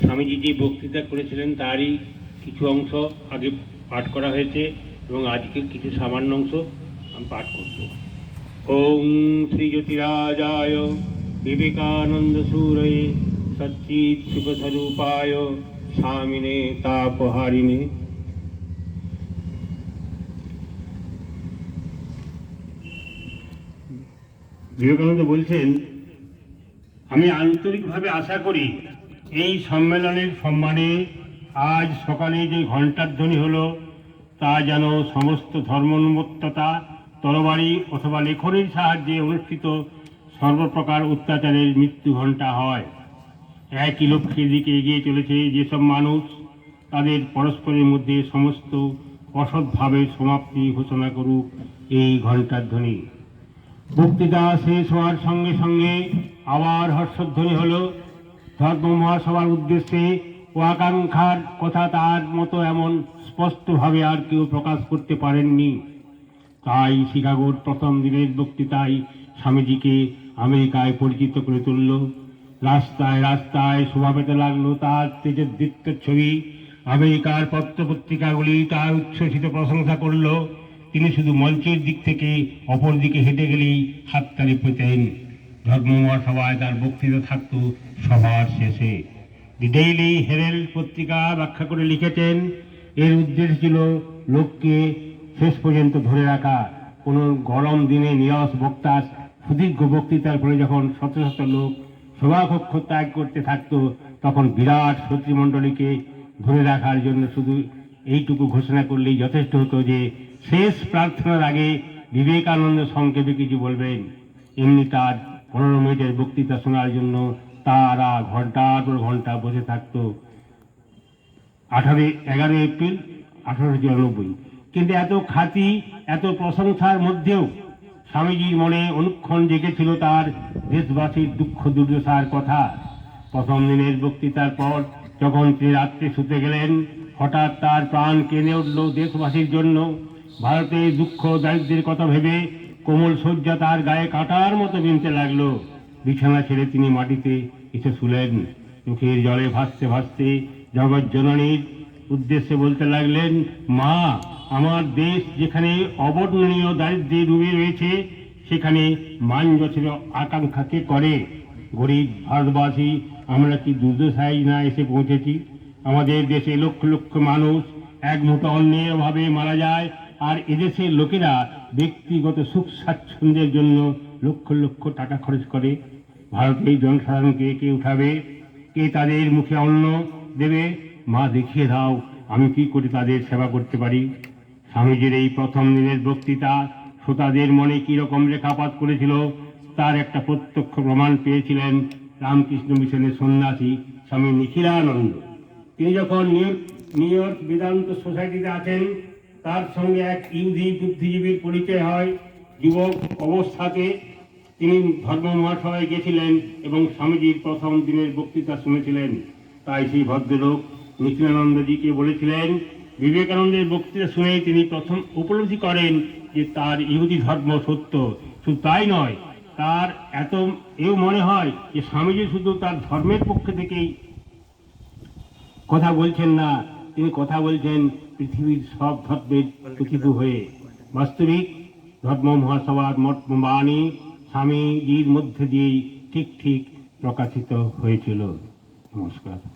স্বামীজি যে বক্তৃতা করেছিলেন তারই কিছু অংশ আগে পাঠ করা হয়েছে এবং আজকে কিছু সামান্য অংশ আমি পাঠ করব। ওম শ্রী জ্যোতিরাজায় বিবেকানন্দ সুরয়ে সচ্চিৎ সুখস্বরূপায় স্বামিনে তাপহারিণে। বিবেকানন্দ বলছেন আমি আন্তরিকভাবে আশা করি এই সম্মেলনের সম্মানে আজ সকালে যে ঘণ্টার ধ্বনি হলো, তা যেন সমস্ত ধর্মোন্মত্ততা, তরবারি অথবা লেখনের সাহায্যে অনুষ্ঠিত সর্বপ্রকার অত্যাচারের মৃত্যু ঘণ্টা হয়। একই লক্ষ্যের দিকে এগিয়ে চলেছে যেসব মানুষ তাদের পরস্পরের মধ্যে সমস্ত অসৎভাবে সমাপ্তি ঘোষণা করুক এই ঘণ্টার ধ্বনি। বক্তৃতা শেষ হওয়ার সঙ্গে সঙ্গে আবার হর্ষধ্বনি হলো ধর্ম মহাসভার উদ্দেশ্যে ও আকাঙ্ক্ষার কথা তার মতো এমন স্পষ্টভাবে আর কেউ প্রকাশ করতে পারেননি। তাই শিকাগোর প্রথম দিনের বক্তৃতায় স্বামীজিকে আমেরিকায় পরিচিত করে তুলল। রাস্তায় রাস্তায় শোভা পেতে লাগল তার তেজের তেজোদ্দীপ্ত ছবি। আমেরিকার পত্রপত্রিকাগুলি তার উচ্ছ্বসিত প্রশংসা করল। তিনি শুধু মঞ্চের দিক থেকে অপর দিকে হেঁটে গেলেই হাততালি পেতেন। ধর্ম মহাসভায় তার বক্তৃতা থাকত সবার শেষে। দি ডেইলি হেরেল্ড পত্রিকা ব্যাখ্যা করে লিখেছেন, এর উদ্দেশ্য ছিল লোককে শেষ পর্যন্ত ধরে রাখা। কোনো গরম দিনে নিরস বক্তার সুদীর্ঘ বক্তৃতার পরে যখন শত শত লোক সভাকক্ষ ত্যাগ করতে থাকত, তখন বিরাট শত্রুমণ্ডলীকে ধরে রাখার জন্য শুধু এইটুকু ঘোষণা করলেই যথেষ্ট হতো যে, শেষ প্রার্থনার আগে বিবেকানন্দ সংক্ষেপে কিছু বলবেন। এমনি তার পনেরো মিনিটের বক্তৃতা শোনার জন্য তারা ঘণ্টার পর ঘণ্টা বসে থাকতো। আঠারো এগারো এপ্রিল আঠারোশো চুরানব্বই। কিন্তু এত খ্যাতি এত প্রশংসার মধ্যেও স্বামীজির মনে অনুক্ষণ জেগেছিল তার দেশবাসীর দুঃখ দুর্দশার কথা। প্রথম দিনের বক্তৃতার পর যখন তিনি রাত্রে শুতে গেলেন, হঠাৎ তার প্রাণ কেঁদে উঠল দেশবাসীর জন্য। ভারতের দুঃখ দারিদ্রের কথা ভেবে কোমল শয্যা তার গায়ে কাটার মতো বিনতে লাগল। বিছানা ছেড়ে তিনি মাটিতে এসে শুলেন। চোখের জলে ভাসতে ভাসতে জগৎ জননীর উদ্দেশ্যে বলতে লাগলেন, মা, আমার দেশ যেখানে অবর্ণনীয় দারিদ্র্যে ডুবে রয়েছে, সেখানে মান যথের আকাঙ্ক্ষাকে করে। গরিব ভারতবাসী, আমরা কি দুর্দশায় না এসে পৌঁছেছি? আমাদের দেশে লক্ষ লক্ষ মানুষ এক মুঠো অন্যের অভাবে মারা যায় আর এদেশের লোকেরা ব্যক্তিগত সুখ স্বাচ্ছন্দ্যের জন্য লক্ষ লক্ষ টাকা খরচ করে। ভারতের জনসাধারণকে কে উঠাবে? কে তাদের মুখে অন্ন দেবে? মা, দেখিয়ে দাও, আমি কি করে তাদের সেবা করতে পারি? স্বামীজির এই প্রথম দিনের বক্তৃতা শ্রোতাদের মনে কি রকম রেখাপাত করেছিল? তার একটা প্রত্যক্ষ প্রমাণ পেয়েছিলেন রামকৃষ্ণ মিশনের সন্ন্যাসী স্বামী নিখিলানন্দ। তিনি যখন New York New York Vedanta সোসাইটিতে আছেন তার সঙ্গে এক ইহুদি বুদ্ধিজীবীর পরিচয় হয়। যুবক অবস্থাতে তিনি ধর্ম মহাসভায় গেছিলেন এবং স্বামীজির প্রথম দিনের বক্তৃতা শুনেছিলেন। তাই সেই ভদ্রলোক নিখিলানন্দজিকে বলেছিলেন, বিবেকানন্দের বক্তৃতা শুনে তিনি প্রথম উপলব্ধি করেন যে তার ইহুদি ধর্ম সত্য। শুধু তাই নয়, তার এত এও মনে হয় যে স্বামীজি শুধু তার ধর্মের পক্ষ থেকেই কথা বলছেন না তিনি কথা বলছেন পৃথিবীর সব ধর্মের প্রকৃত হয়ে। বাস্তবিক ধর্ম মহাসভার মঠ বাণী স্বামীজির মধ্যে দিয়েই ঠিক ঠিক প্রকাশিত হয়েছিল। নমস্কার।